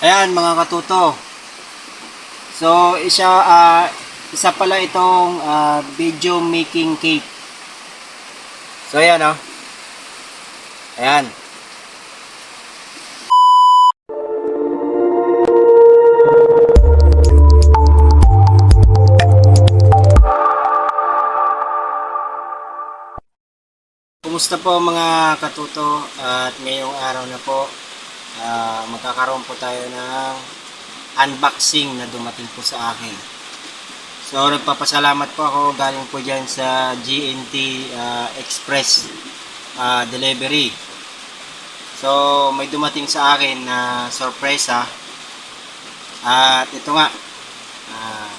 Ayan mga katuto. So isa ah, isa pala itong ah, video making cake. So ayan oh. Ayan. Kumusta po mga katuto at ngayong araw na po ah, magkakaroon po tayo ng unboxing na dumating po sa akin. So nagpapasalamat po ako galing po dyan sa GNT ah, Express ah, Delivery. So may dumating sa akin na sorpresa at ito nga ah,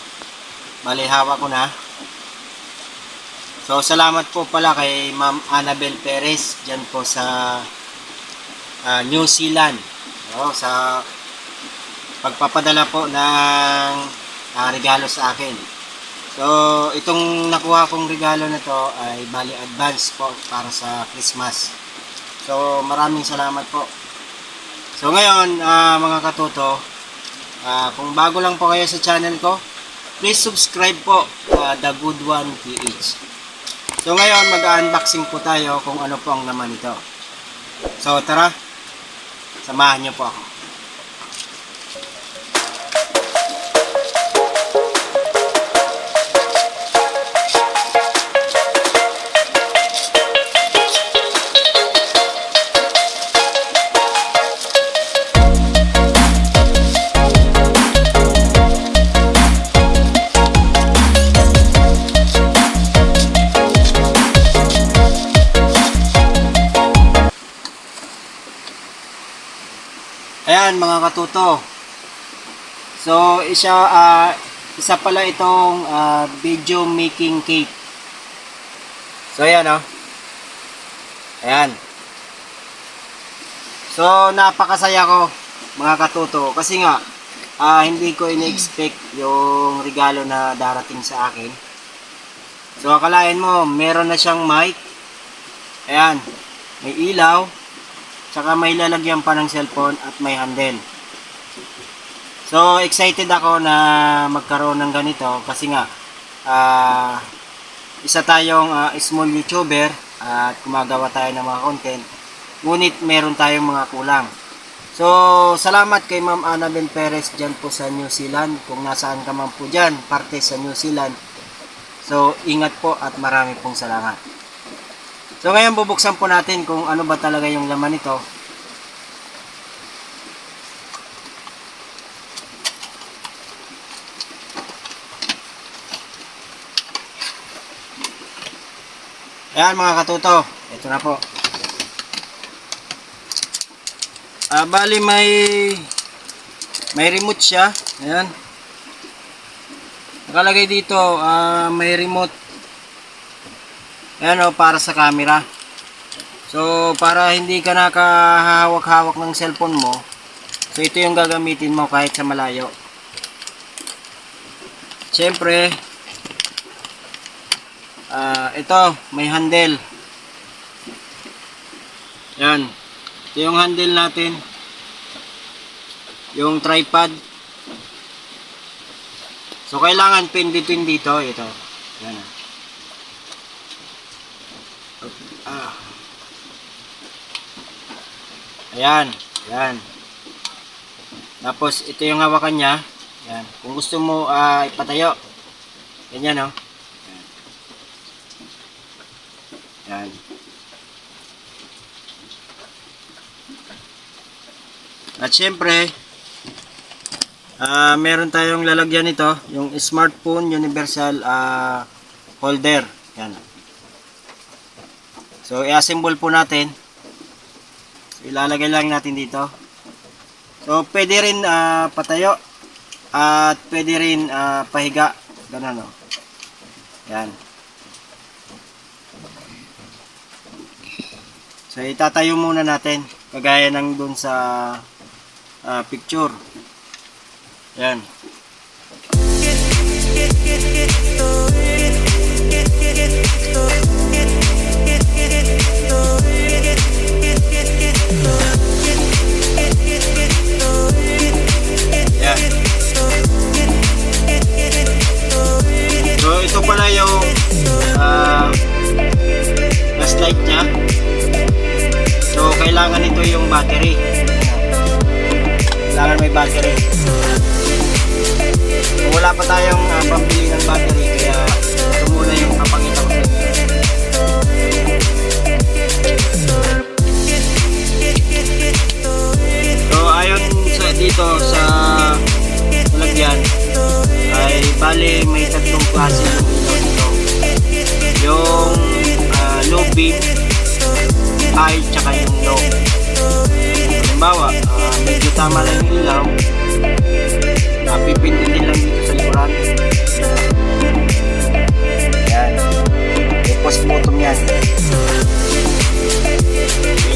bali hawak ko na So, salamat po pala kay Ma'am Annabel Perez dyan po sa ah, New Zealand. O, sa pagpapadala po ng ah, regalo sa akin. So, itong nakuha kong regalo na to ay bali advance po para sa Christmas. So, maraming salamat po. So, ngayon, ah, mga katuto, ah, kung bago lang po kayo sa channel ko, please subscribe po ah, The Good One PH. So ngayon mag-unboxing po tayo kung ano po ang laman nito. So tara, samahan niyo po ako. Ayan mga katuto. So isa ah, isa pala itong ah, video making cake. So ayan oh. Ayan. So napakasaya ko mga katuto kasi nga ah, hindi ko in-expect yung regalo na darating sa akin. So akalain mo, meron na siyang mic. Ayan, may ilaw. Tsaka may lalagyan pa ng cellphone at may handle. So, excited ako na magkaroon ng ganito kasi nga ah, isa tayong ah, small YouTuber at gumagawa tayo ng mga content. Ngunit meron tayong mga kulang. So, salamat kay Ma'am Annabel Perez dyan po sa New Zealand. Kung nasaan ka man po dyan, parte sa New Zealand. So, ingat po at marami pong salamat. So ngayon bubuksan po natin kung ano ba talaga yung laman nito. Ayan mga katuto, ito na po. Ah, bali may may remote siya. Ayan. Nakalagay dito, ah, may remote Ayan o, para sa camera. So, para hindi ka nakahawak-hawak ng cellphone mo, so ito yung gagamitin mo kahit sa malayo. Siyempre, ah ito, may handle. Yan. Ito yung handle natin. Yung tripod. So, kailangan pin between dito. Ito. Yan. Ah. Ayan, ayan. Tapos ito yung hawakan niya. Ayan. Kung gusto mo ah, ipatayo. Ganyan oh. Ayan. At syempre, ah meron tayong lalagyan nito, yung smartphone universal ah, holder. Yan. So, i-assemble po natin. So, ilalagay lang natin dito. So, pwede rin ah, patayo. At pwede rin ah, pahiga. Ganun, o. Yan. So, itatayo muna natin. Kagaya ng dun sa ah, picture. Yan. kailangan may battery. Kung wala pa tayong ah, pambili ng battery, tama lang yung ilaw, uh, pipindutin lang dito sa likuran. Yan. May post bottom yan.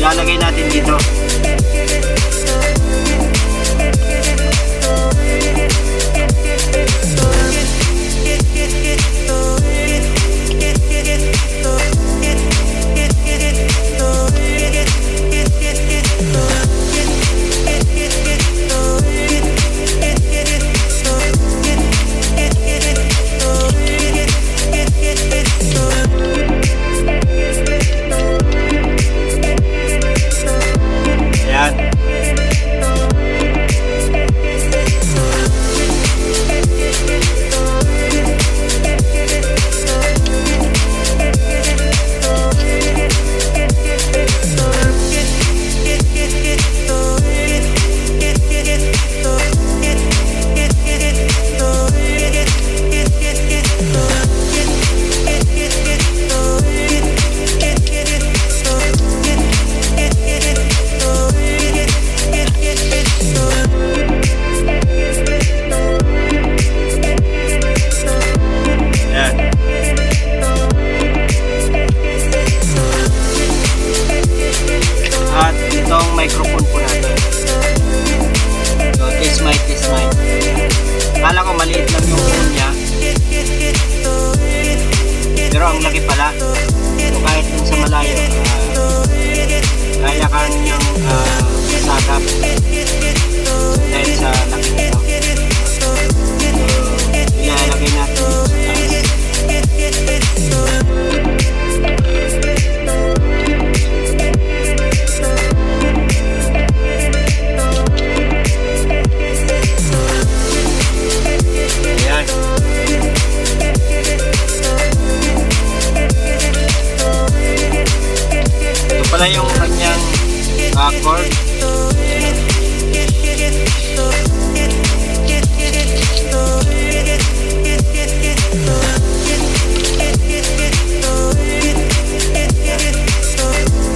Ilalagay natin dito. Cord.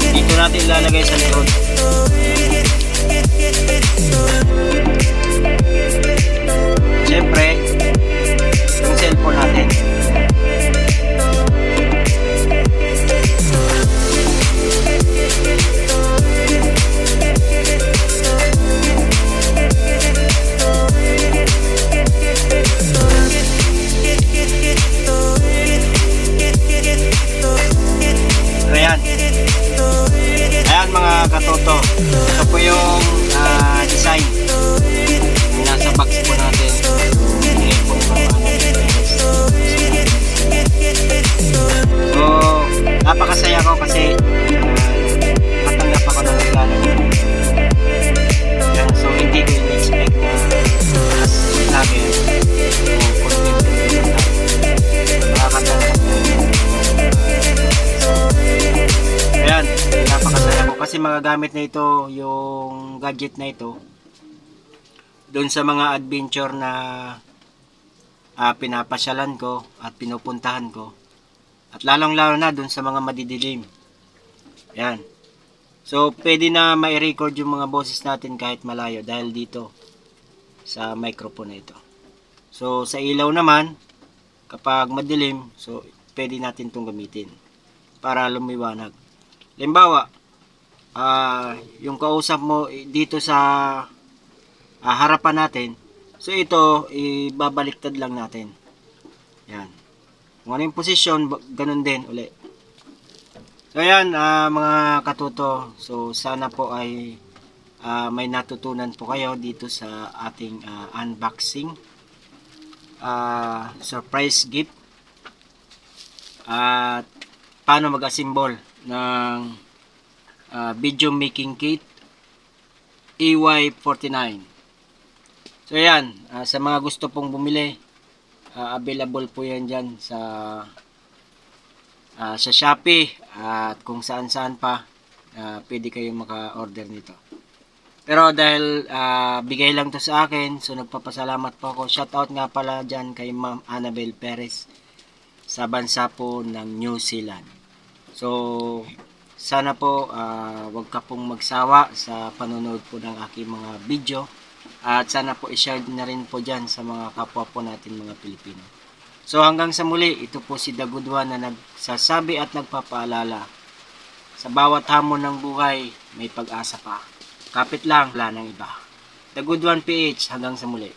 Dito natin ilalagay sa likod. Siyempre, yung cellphone natin. Nakatanggap ako ng regalo. Yan, so hindi ko kasi magagamit na ito yung gadget na ito doon sa mga adventure na ah, pinapasyalan ko at pinupuntahan ko at lalong lalo na doon sa mga madidilim. Ayan. So, pwede na mai-record yung mga boses natin kahit malayo dahil dito sa microphone na ito. So, sa ilaw naman, kapag madilim, so pwede natin itong gamitin para lumiwanag. Halimbawa, ah yung kausap mo eh, dito sa ah, harapan natin, so ito, ibabaliktad lang natin. Yan. Kung ano yung posisyon, ganun din uli. So yan, ah, mga katuto, so sana po ay ah, may natutunan po kayo dito sa ating ah, unboxing ah, surprise gift. At paano mag-assemble ng ah, video making kit? EY49 So yan, ah, sa mga gusto pong bumili, ah, available po yan dyan sa ah, sa Shopee at kung saan-saan pa ah, pwede kayong maka-order nito. Pero dahil ah, bigay lang to sa akin, so nagpapasalamat po ako. Shoutout nga pala dyan kay Ma'am Annabel Perez sa bansa po ng New Zealand. So, sana po ah, wag ka pong magsawa sa panonood po ng aking mga video. At sana po i-share na rin po dyan sa mga kapwa po natin mga Pilipino. So hanggang sa muli, ito po si Dagudwa na nagsasabi at nagpapaalala. Sa bawat hamon ng buhay, may pag-asa pa. Kapit lang, wala ng iba. One PH, hanggang sa muli.